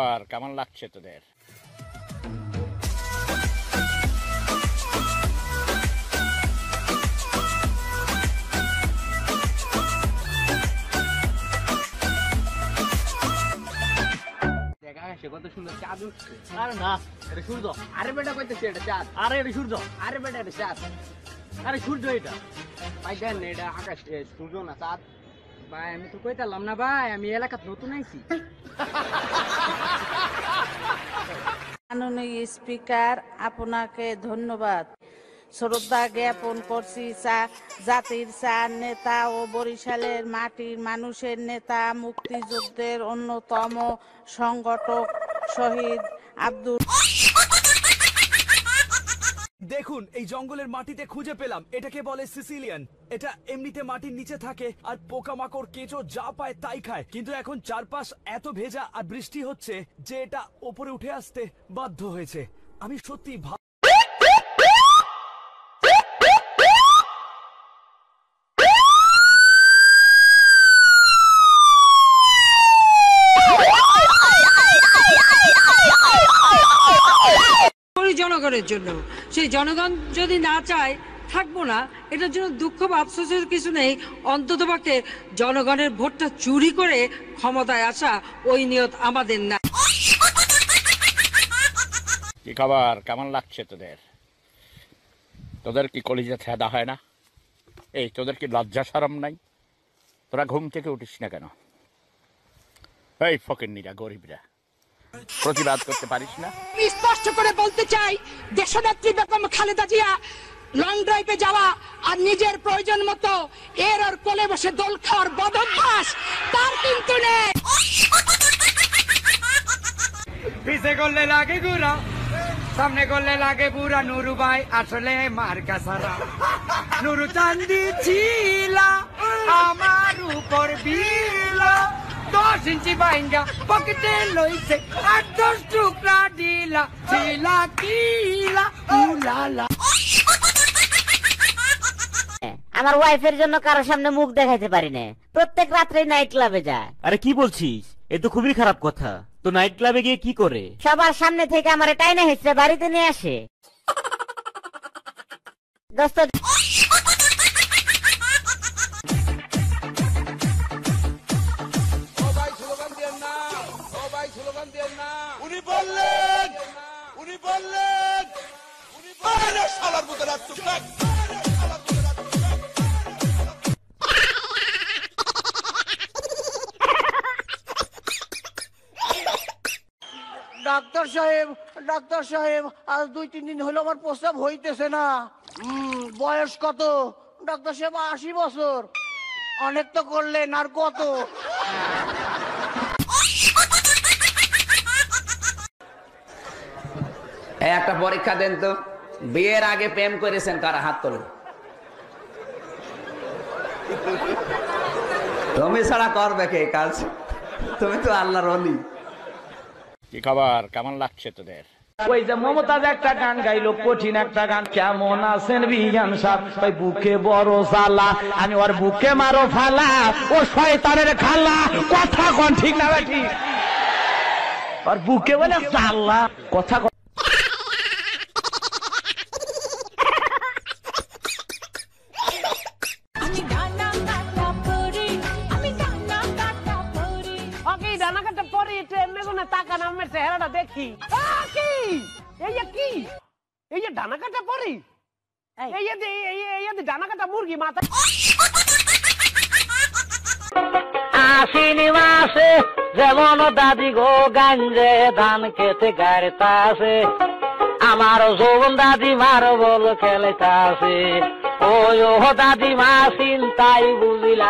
আর কেমন লাগছে তোদের? দেখা গেছে কত সুন্দর চাঁদ উঠছে। আরে না এটা সূর্য। আরে বেটা কইতেছে এটা চাঁদ। আরে এটা সূর্য। আরে বেটা এটা চাঁদ। আরে সূর্য এটা। ভাই দেন এটা আকাশ সূর্য না চাঁদ? ভাই, আমি তো কইতালাম না ভাই, আমি এলাকাত নতুন আইছি। মাননীয় স্পিকার, আপনাকে ধন্যবাদ। শ্রদ্ধা জ্ঞাপন করছি চা- জাতির চার নেতা ও বরিশালের মাটির মানুষের নেতা, মুক্তিযুদ্ধের অন্যতম সংগঠক শহীদ আব্দুল দেখুন, এই জঙ্গলের মাটিতে খুঁজে পেলাম। এটাকে বলে সিসিলিয়ান। এটা এমনিতে মাটির নিচে থাকে আর পোকামাকড়, কেঁচো যা পায় তাই খায়। কিন্তু এখন চারপাশ এত ভেজা আর বৃষ্টি হচ্ছে যে এটা ওপরে উঠে আসতে বাধ্য হয়েছে। আমি সত্যি ভাব করি জনগণের জন্য। সেই জনগণ যদি না চায়, থাকব না। এটার জন্য দুঃখ বা আফসোসের কিছু নেই। অন্ততপক্ষে জনগণের ভোটটা চুরি করে ক্ষমতায় আসা ওই নিয়ত আমাদের না। কি খবর? কেমন লাগছে তোদের? তোদের কি কলিজা ছেদা হয় না? এই, তোদের কি লজ্জা সরম নাই? তোরা ঘুম থেকে উঠিস না কেন? এই ফকির নিরা গরিবরা। প্রতিবাদ করতে পারিস না? আমি স্পষ্ট করে বলতে চাই দেশনেত্রী বেগম খালেদা জিয়া লং ড্রাইভে যাওয়া আর নিজের প্রয়োজন মতো এর ওর কোলে বসে দোল খাওয়ার বদভ্যাস তার কিন্তু নেই। পিছে করলে লাগে গুড়া সামনে করলে লাগে বুড়া নুরু ভাই আসলে মার কাসারা নুরু চান্দি ছিলা আমার উপর বিলা দশ ইঞ্চি বাইঙ্গা পকেটে লইছে আট দশ টুকরা দিলা ছিলা কিলা উলালা। আমার ওয়াইফের জন্য কারোর সামনে মুখ দেখাইতে পারি না। প্রত্যেক রাত্রে নাইট ক্লাবে যায়। আরে কি বলছিস? এ তো খুবই খারাপ কথা। তো নাইট ক্লাবে গিয়ে কি করে? সবার সামনে থেকে আমার টাইনে হেসে বাড়িতে নিয়ে আসে। দোস্ত উনি বললেন উনি বললেন উনি বললেন। শালার মতো রাখতো ডাক্তার সাহেব ডাক্তার সাহেব আজ দুই তিন দিন হলো আমার প্রস্রাব হইতেছে না। উম, বয়স কত? ডাক্তার সাহেব আশি বছর। অনেক তো করলেন আর কত? একটা পরীক্ষা দেন তো। বিয়ের আগে প্রেম করেছেন কারা হাত তোলেন। তুমি ছাড়া করবে কে কাজ? তুমি তো আল্লাহর অলি কি খবর? কেমন লাগছে তোদের? ওই যে মমতাজ একটা গান গাইলো কঠিন একটা গান। কেমন আছেন বিজ্ঞান সাহ? ওই বুকে বড় জ্বালা আমি ওর বুকে মারো ফালা। ও শয়তানের খালা কথা কন ঠিক না ভাই ঠিক ওর বুকে বলে জ্বালা কথা মেগুনে টাকা নামের চেহারাটা দেখি। কি? এই কি? এই যে ডানা কাটা পরি? এই। যে এই- যে ডানা কাটা মুরগি মাথা মাসে যেমন দাদি গো গাঞ্জে ধান খেতে গাড়িতাছে আমার যৌবন দাদি মার বল খেলেতাছে। ওই ও দাদি মা চিন্তাই বুঝিলা